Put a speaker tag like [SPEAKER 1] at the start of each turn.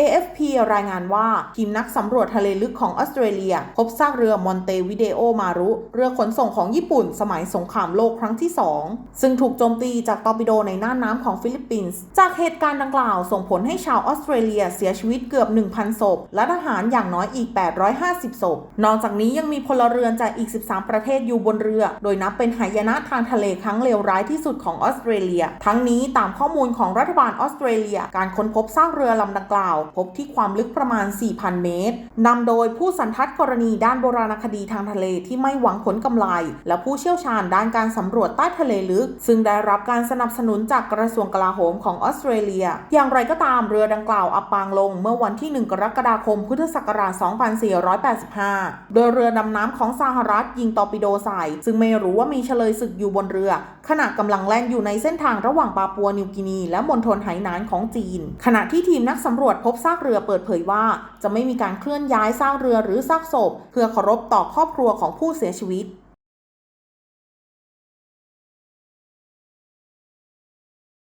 [SPEAKER 1] AFP รายงานว่า ทีมนักสำรวจทะเลลึกของออสเตรเลีย พบซากเรือมอนเตวิเดโอมารุ เรือขนส่งของญี่ปุ่น สมัยสงครามโลกครั้งที่ 2 ซึ่งถูกโจมตีจากตอร์ปิโดในน่านน้ำของฟิลิปปินส์ จากเหตุการณ์ดังกล่าวส่งผลให้ชาวออสเตรเลียเสียชีวิตเกือบ 1,000 ศพ และทหารอย่างน้อยอีก 850 ศพ นอกจากนี้ยังมีพลเรือนจากอีก 13 ประเทศอยู่บนเรือ โดยนับเป็นหายนะทางทะเลครั้งเลวร้ายที่สุดของออสเตรเลีย ทั้งนี้ตามข้อมูลของรัฐบาลออสเตรเลีย การค้นพบซากเรือลำดังกล่าวพบที่ความลึกประมาณ 4,000 เมตร นำโดยผู้สันทัดกรณีด้านโบราณคดีทางทะเลที่ไม่หวังผลกำไร และผู้เชี่ยวชาญด้านการสำรวจใต้ทะเลลึก ซึ่งได้รับการสนับสนุนจากกระทรวงกลาโหมของออสเตรเลีย อย่างไรก็ตามเรือดังกล่าวอับปางลงเมื่อวันที่ 1 กรกฎาคม พุทธศักราช 2485 โดยเรือดำน้ำของสหรัฐยิงตอร์ปิโดใส่ ซึ่งไม่รู้ว่ามีเฉลยศึกอยู่บนเรือ ขณะกำลังแล่นอยู่ในเส้นทางระหว่างปาปัวนิวกินี และมณฑลไหหนานของจีน ขณะที่ทีมนักสำรวจพบซากเรือเปิดเผยว่า จะไม่มีการเคลื่อนย้ายซากเรือหรือซากศพ เพื่อเคารพต่อครอบครัวของผู้เสียชีวิต